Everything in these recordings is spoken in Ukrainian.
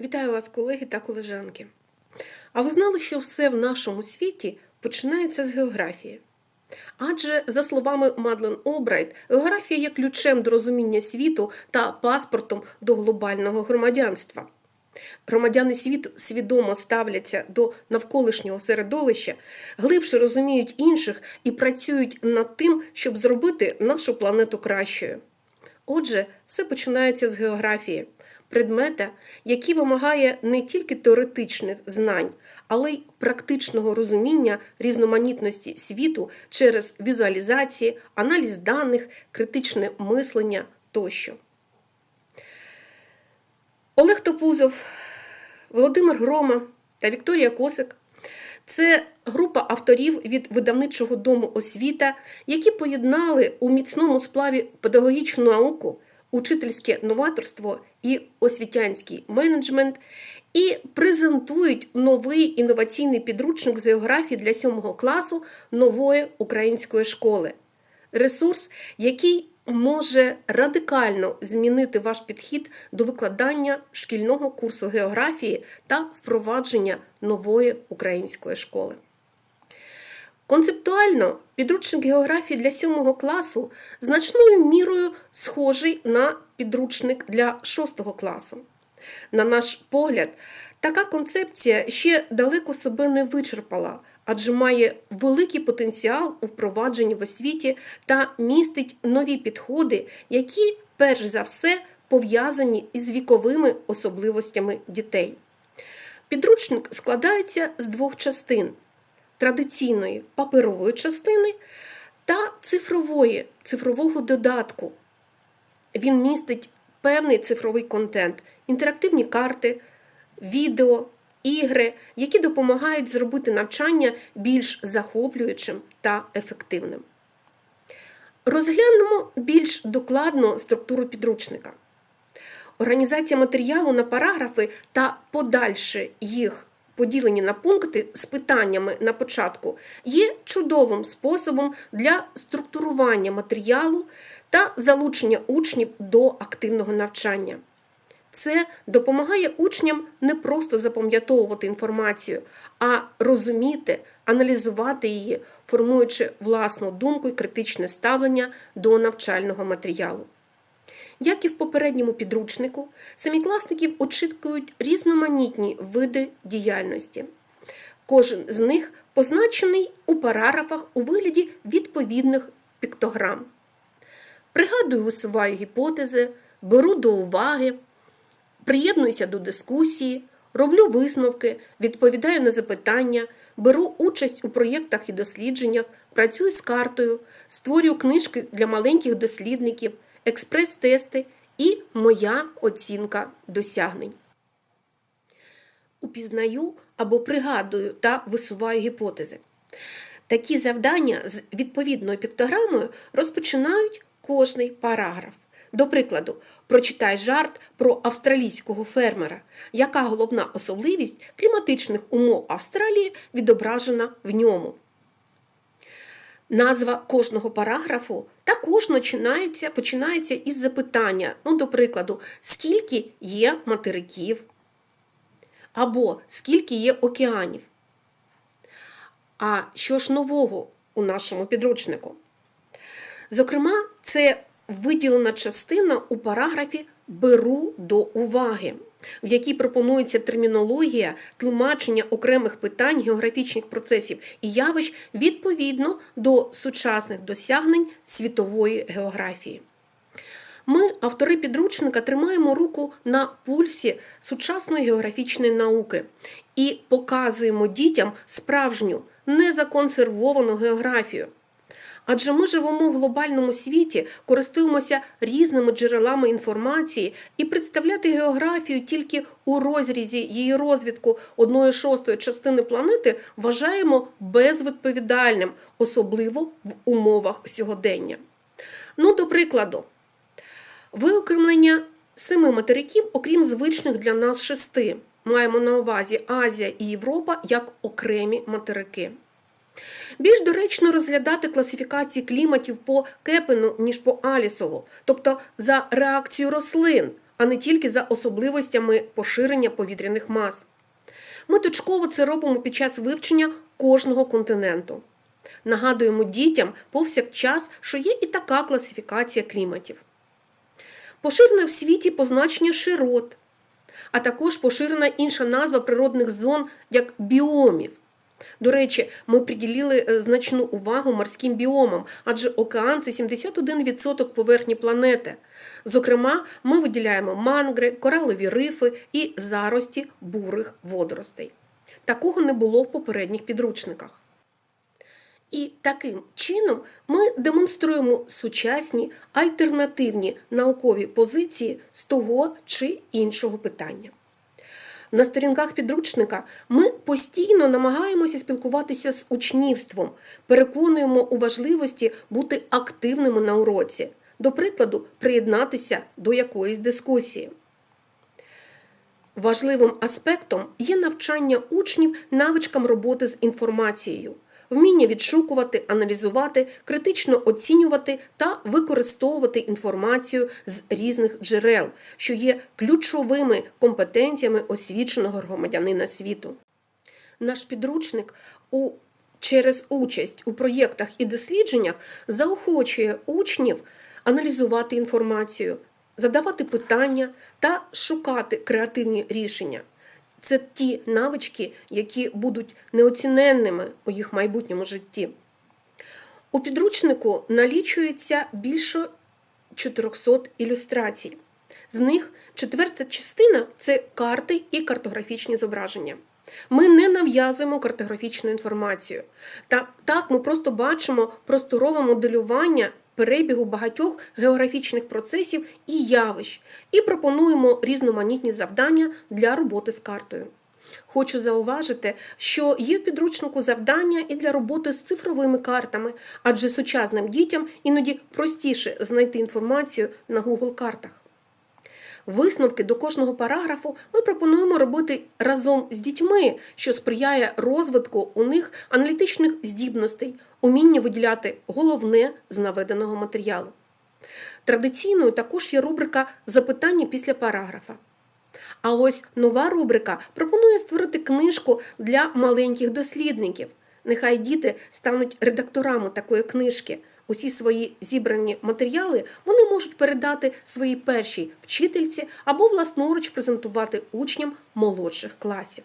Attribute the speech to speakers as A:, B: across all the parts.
A: Вітаю вас, колеги та колежанки. А ви знали, що все в нашому світі починається з географії? Адже, за словами Мадлен Обрайт, географія є ключем до розуміння світу та паспортом до глобального громадянства. Громадяни світу свідомо ставляться до навколишнього середовища, глибше розуміють інших і працюють над тим, щоб зробити нашу планету кращою. Отже, все починається з географії, предмета, який вимагає не тільки теоретичних знань, але й практичного розуміння різноманітності світу через візуалізації, аналіз даних, критичне мислення тощо. Олег Топузов, Володимир Грома та Вікторія Косик це група авторів від видавничого дому освіта, які поєднали у міцному сплаві педагогічну науку, учительське новаторство і освітянський менеджмент, і презентують новий інноваційний підручник з географії для 7 класу нової української школи. Ресурс, який може радикально змінити ваш підхід до викладання шкільного курсу географії та впровадження нової української школи. Концептуально підручник географії для 7 класу значною мірою схожий на підручник для 6 класу. На наш погляд, така концепція ще далеко себе не вичерпала, адже має великий потенціал у впровадженні в освіті та містить нові підходи, які, перш за все, пов'язані із віковими особливостями дітей. Підручник складається з двох частин традиційної паперової частини та цифрової, цифрового додатку. Він містить певний цифровий контент, інтерактивні карти, відео, ігри, які допомагають зробити навчання більш захоплюючим та ефективним. Розглянемо більш докладно структуру підручника. Організація матеріалу на параграфи та подальше їх поділені на пункти з питаннями на початку є чудовим способом для структурування матеріалу та залучення учнів до активного навчання. Це допомагає учням не просто запам'ятовувати інформацію, а розуміти, аналізувати її, формуючи власну думку і критичне ставлення до навчального матеріалу. Як і в попередньому підручнику, семікласників очікують різноманітні види діяльності. Кожен з них позначений у параграфах у вигляді відповідних піктограм. Пригадую, висуваю гіпотези, беру до уваги, приєднуюся до дискусії, роблю висновки, відповідаю на запитання, беру участь у проєктах і дослідженнях, працюю з картою, створюю книжки для маленьких дослідників експрес-тести і моя оцінка досягнень. Упізнаю або пригадую та висуваю гіпотези. Такі завдання з відповідною піктограмою розпочинають кожний параграф. До прикладу, прочитай жарт про австралійського фермера, яка головна особливість кліматичних умов Австралії відображена в ньому. Назва кожного параграфу також починається починається із запитання, ну, до прикладу, скільки є материків, або скільки є океанів. А що ж нового у нашому підручнику? Зокрема, це виділена частина у параграфі Беру до уваги, в якій пропонується термінологія тлумачення окремих питань географічних процесів і явищ відповідно до сучасних досягнень світової географії. Ми, автори підручника, тримаємо руку на пульсі сучасної географічної науки і показуємо дітям справжню незаконсервовану географію. Адже ми живемо в глобальному світі, користуємося різними джерелами інформації і представляти географію тільки у розрізі її розвитку одної шостої частини планети вважаємо безвідповідальним, особливо в умовах сьогодення. Ну, до прикладу, виокремлення семи материків, окрім звичних для нас шести. Маємо на увазі Азія і Європа як окремі материки. Більш доречно розглядати класифікації кліматів по Кепену, ніж по Алісову, тобто за реакцією рослин, а не тільки за особливостями поширення повітряних мас. Ми точково це робимо під час вивчення кожного континенту. Нагадуємо дітям повсякчас, що є і така класифікація кліматів. Поширена в світі позначення широт, а також поширена інша назва природних зон як біомів. До речі, ми приділили е, значну увагу морським біомам, адже океан це 71% поверхні планети. Зокрема, ми виділяємо мангри, коралові рифи і зарості бурих водоростей. Такого не було в попередніх підручниках. І таким чином ми демонструємо сучасні альтернативні наукові позиції з того чи іншого питання. На сторінках підручника ми постійно намагаємося спілкуватися з учнівством, переконуємо у важливості бути активними на уроці, до прикладу, приєднатися до якоїсь дискусії. Важливим аспектом є навчання учнів навичкам роботи з інформацією, вміння відшукувати, аналізувати, критично оцінювати та використовувати інформацію з різних джерел, що є ключовими компетенціями освіченого громадянина світу. Наш підручник у через участь у проєктах і дослідженнях заохочує учнів аналізувати інформацію, задавати питання та шукати креативні рішення. Це ті навички, які будуть неоціненними у їх майбутньому житті. У підручнику налічується більше 400 ілюстрацій. З них четверта частина це карти і картографічні зображення. Ми не нав'язуємо картографічну інформацію. Так, так, ми просто бачимо просторове моделювання перебігу багатьох географічних процесів і явищ, і пропонуємо різноманітні завдання для роботи з картою. Хочу зауважити, що є в підручнику завдання і для роботи з цифровими картами, адже сучасним дітям іноді простіше знайти інформацію на Google картах. Висновки до кожного параграфу ми пропонуємо робити разом з дітьми, що сприяє розвитку у них аналітичних здібностей, уміння виділяти головне з наведеного матеріалу. Традиційною також є рубрика Запитання після параграфа. А ось нова рубрика пропонує створити книжку для маленьких дослідників. Нехай діти стануть редакторами такої книжки. Усі свої зібрані матеріали вони можуть передати своїй першій вчительці або власноруч презентувати учням молодших класів.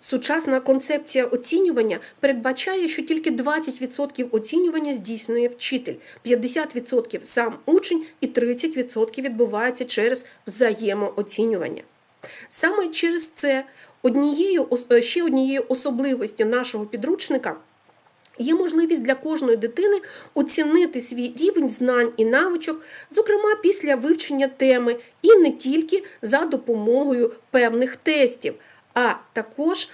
A: Сучасна концепція оцінювання передбачає, що тільки 20% оцінювання здійснює вчитель, 50% сам учень і 30% відбувається через взаємооцінювання. Саме через це однією, ще однією особливостю нашого підручника. Є можливість для кожної дитини оцінити свій рівень знань і навичок, зокрема після вивчення теми, і не тільки за допомогою певних тестів, а також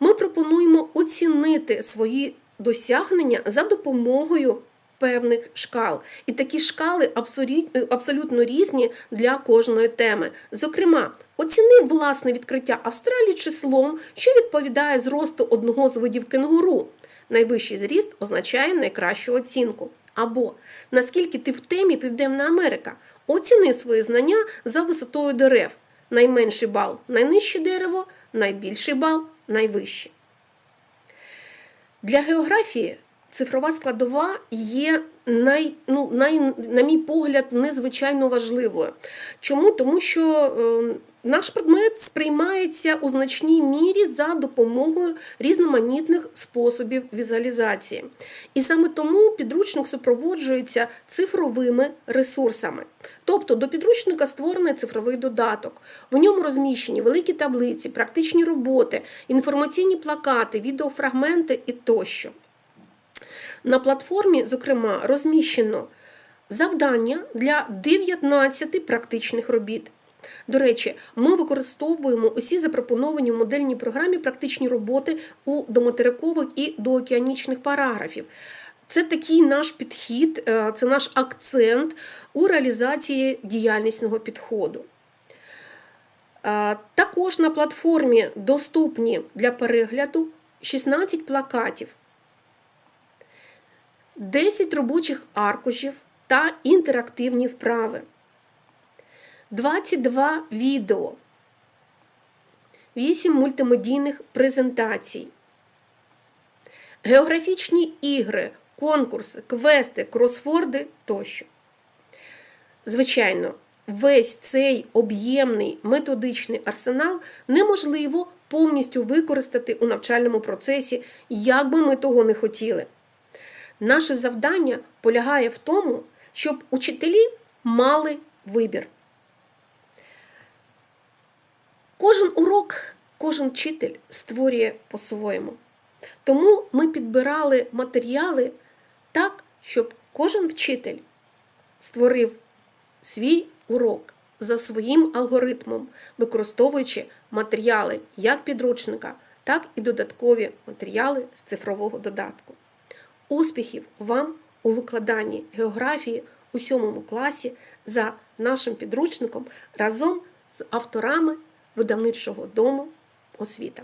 A: ми пропонуємо оцінити свої досягнення за допомогою певних шкал. І такі шкали абсолютно різні для кожної теми. Зокрема, оціни власне відкриття Австралії числом, що відповідає зросту одного з видів кенгуру. Найвищий зріст означає найкращу оцінку. Або наскільки ти в темі Південна Америка, оціни свої знання за висотою дерев. Найменший бал найнижче дерево, найбільший бал найвище. Для географії цифрова складова є, най, ну, най, на мій погляд, незвичайно важливою. Чому? Тому що е, наш предмет сприймається у значній мірі за допомогою різноманітних способів візуалізації. І саме тому підручник супроводжується цифровими ресурсами. Тобто до підручника створений цифровий додаток. В ньому розміщені великі таблиці, практичні роботи, інформаційні плакати, відеофрагменти і тощо. На платформі, зокрема, розміщено завдання для 19 практичних робіт. До речі, ми використовуємо усі запропоновані в модельній програмі практичні роботи у доматерикових і доокеанічних параграфів. Це такий наш підхід, е, це наш акцент у реалізації діяльнісного підходу. Е, також на платформі доступні для перегляду 16 плакатів. 10 робочих аркушів та інтерактивні вправи. 22 відео, 8 мультимедійних презентацій, географічні ігри, конкурси, квести, кросфорди тощо. Звичайно, весь цей об'ємний методичний арсенал неможливо повністю використати у навчальному процесі, як би ми того не хотіли. Наше завдання полягає в тому, щоб учителі мали вибір. Кожен урок, кожен вчитель створює по-своєму. Тому ми підбирали матеріали так, щоб кожен вчитель створив свій урок за своїм алгоритмом, використовуючи матеріали як підручника, так і додаткові матеріали з цифрового додатку. Успіхів вам у викладанні географії у сьомому класі за нашим підручником разом з авторами видавничого дому освіта.